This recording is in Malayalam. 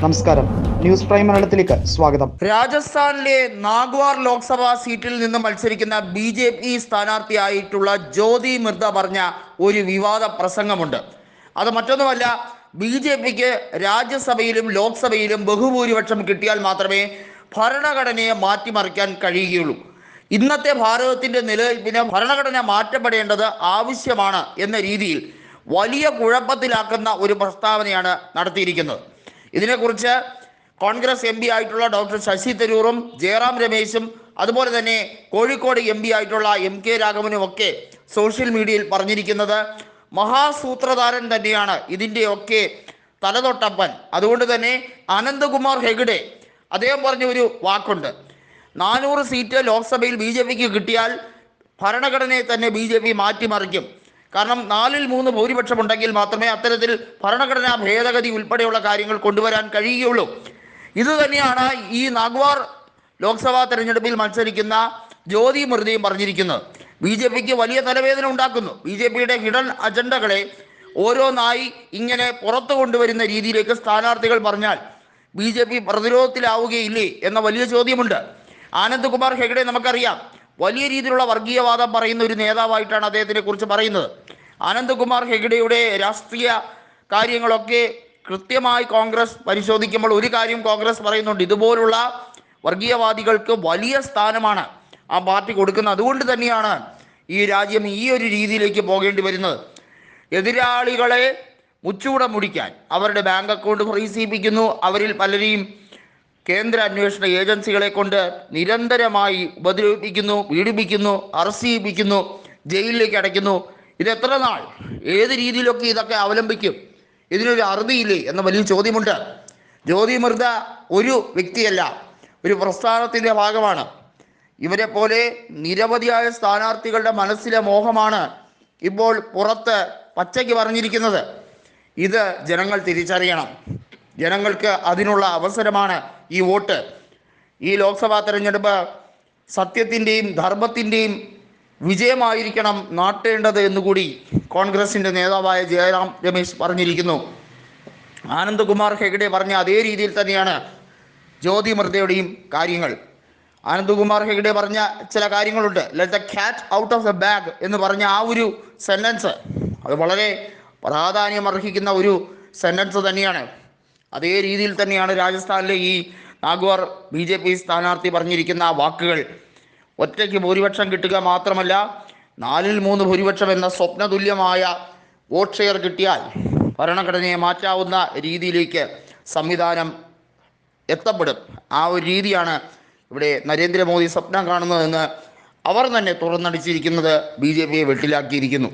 നമസ്കാരം. ന്യൂസ് പ്രൈം മലയാളത്തിലേക്ക് സ്വാഗതം. രാജസ്ഥാനിലെ നാഗ്വാർ ലോക്സഭാ സീറ്റിൽ നിന്ന് മത്സരിക്കുന്ന ബി ജെ പി സ്ഥാനാർത്ഥിയായിട്ടുള്ള ജ്യോതി മിർദ പറഞ്ഞ ഒരു വിവാദ പ്രസംഗമുണ്ട്. അത് മറ്റൊന്നുമല്ല ബി ജെ പിക്ക് രാജ്യസഭയിലും ലോക്സഭയിലും ബഹുഭൂരിപക്ഷം കിട്ടിയാൽ മാത്രമേ ഭരണഘടനയെ മാറ്റിമറിക്കാൻ കഴിയുകയുള്ളൂ. ഇന്നത്തെ ഭാരതത്തിന്റെ നിലനിൽപ്പിന് ഭരണഘടന മാറ്റപ്പെടേണ്ടത് ആവശ്യമാണ് എന്ന രീതിയിൽ വലിയ കുഴപ്പത്തിലാക്കുന്ന ഒരു പ്രസ്താവനയാണ് നടത്തിയിരിക്കുന്നത്. ഇതിനെക്കുറിച്ച് കോൺഗ്രസ് എം പി ആയിട്ടുള്ള ഡോക്ടർ ശശി തരൂറും ജയറാം രമേശും അതുപോലെ തന്നെ കോഴിക്കോട് എം പി ആയിട്ടുള്ള എം കെ രാഘവനും ഒക്കെ സോഷ്യൽ മീഡിയയിൽ പറഞ്ഞിരിക്കുന്നത് മഹാസൂത്രധാരൻ തന്നെയാണ്. ഇതിന്റെയൊക്കെ തലതൊട്ടപ്പൻ. അതുകൊണ്ട് തന്നെ അനന്തകുമാർ ഹെഗഡെ അദ്ദേഹം പറഞ്ഞ ഒരു വാക്കുണ്ട്. നാനൂറ് സീറ്റ് ലോക്സഭയിൽ ബി ജെ പിക്ക് കിട്ടിയാൽ ഭരണഘടനയെ തന്നെ ബി ജെ പി മാറ്റിമറിക്കും. കാരണം നാലിൽ മൂന്ന് ഭൂരിപക്ഷം ഉണ്ടെങ്കിൽ മാത്രമേ അത്തരത്തിൽ ഭരണഘടനാ ഭേദഗതി ഉൾപ്പെടെയുള്ള കാര്യങ്ങൾ കൊണ്ടുവരാൻ കഴിയുകയുള്ളൂ. ഇത് തന്നെയാണ് ഈ നാഗ്വാർ ലോക്സഭാ തെരഞ്ഞെടുപ്പിൽ മത്സരിക്കുന്ന ജ്യോതി മൃതിയും പറഞ്ഞിരിക്കുന്നത് ബി ജെ പിക്ക് വലിയ തലവേദന ഉണ്ടാക്കുന്നു. ബി ജെ പിയുടെ ഹിഡൻ അജണ്ടകളെ ഓരോന്നായി ഇങ്ങനെ പുറത്തു കൊണ്ടുവരുന്ന രീതിയിലേക്ക് സ്ഥാനാർത്ഥികൾ പറഞ്ഞാൽ ബി ജെ പി പ്രതിരോധത്തിലാവുകയില്ലേ എന്ന വലിയ ചോദ്യമുണ്ട്. ആനന്ദ്കുമാർ ഹെഗഡെ നമുക്കറിയാം. വലിയ രീതിയിലുള്ള വർഗീയവാദം പറയുന്ന ഒരു നേതാവായിട്ടാണ് അദ്ദേഹത്തിനെ കുറിച്ച് പറയുന്നത്. അനന്ത്കുമാർ ഹെഗ്ഡെയുടെ രാഷ്ട്രീയ കാര്യങ്ങളൊക്കെ കൃത്യമായി കോൺഗ്രസ് പരിശോധിക്കുമ്പോൾ ഒരു കാര്യം കോൺഗ്രസ് പറയുന്നുണ്ട്. ഇതുപോലുള്ള വർഗീയവാദികൾക്ക് വലിയ സ്ഥാനമാണ് ആ പാർട്ടി കൊടുക്കുന്നത്. അതുകൊണ്ട് തന്നെയാണ് ഈ രാജ്യം ഈ ഒരു രീതിയിലേക്ക് പോകേണ്ടി വരുന്നത്. എതിരാളികളെ മുച്ചൂടെ മുടിക്കാൻ അവരുടെ ബാങ്ക് അക്കൗണ്ട് ഫ്രീസിപ്പിക്കുന്നു അവരിൽ പലരെയും കേന്ദ്ര അന്വേഷണ ഏജൻസികളെ കൊണ്ട് നിരന്തരമായി ഉപദ്രവിപ്പിക്കുന്നു പീഡിപ്പിക്കുന്നു അറസ്റ്റ് ചെയ്യിപ്പിക്കുന്നു ജയിലിലേക്ക് അടയ്ക്കുന്നു. ഇത് എത്ര നാൾ? ഏത് രീതിയിലൊക്കെ ഇതൊക്കെ അവലംബിക്കും? ഇതിനൊരു അറുതിയില്ലേ എന്ന വലിയ ചോദ്യമുണ്ട്. ജ്യോതി മൃത ഒരു വ്യക്തിയല്ല ഒരു പ്രസ്ഥാനത്തിന്റെ ഭാഗമാണ്. ഇവരെ പോലെ നിരവധിയായ സ്ഥാനാർത്ഥികളുടെ മനസ്സിലെ മോഹമാണ് ഇപ്പോൾ പുറത്ത് പച്ചയ്ക്ക് പറഞ്ഞിരിക്കുന്നത്. ഇത് ജനങ്ങൾ തിരിച്ചറിയണം. ജനങ്ങൾക്ക് അതിനുള്ള അവസരമാണ് ഈ വോട്ട്. ഈ ലോക്സഭാ തെരഞ്ഞെടുപ്പ് സത്യത്തിന്റെയും ധർമ്മത്തിന്റെയും വിജയമായിരിക്കണം നാട്ടേണ്ടത് എന്നുകൂടി കോൺഗ്രസിന്റെ നേതാവായ ജയറാം രമേശ് പറഞ്ഞിരിക്കുന്നു. ആനന്ദകുമാർ ഹെഗഡെ പറഞ്ഞ അതേ രീതിയിൽ തന്നെയാണ് ജ്യോതി മൃതയുടെയും കാര്യങ്ങൾ. ആനന്ദകുമാർ ഹെഗഡെ പറഞ്ഞ ചില കാര്യങ്ങളുണ്ട്. Let the cat out of the bag എന്ന് പറഞ്ഞ ആ ഒരു സെന്റൻസ് അത് വളരെ പ്രാധാന്യം അർഹിക്കുന്ന ഒരു സെന്റൻസ് തന്നെയാണ്. അതേ രീതിയിൽ തന്നെയാണ് രാജസ്ഥാനിലെ ഈ നാഗ്വാർ ബി ജെ പി സ്ഥാനാർത്ഥി പറഞ്ഞിരിക്കുന്ന വാക്കുകൾ. ഒറ്റയ്ക്ക് ഭൂരിപക്ഷം കിട്ടുക മാത്രമല്ല നാലിൽ മൂന്ന് ഭൂരിപക്ഷം എന്ന സ്വപ്നതുല്യമായ വോട്ട് ഷെയർ കിട്ടിയാൽ ഭരണഘടനയെ മാറ്റാവുന്ന രീതിയിലേക്ക് സംവിധാനം എത്തപ്പെടും. ആ ഒരു രീതിയാണ് ഇവിടെ നരേന്ദ്രമോദി സ്വപ്നം കാണുന്നതെന്ന് അവർ തന്നെ തുറന്നടിച്ചിരിക്കുന്നത് ബി ജെ പിയെ വെട്ടിലാക്കിയിരിക്കുന്നു.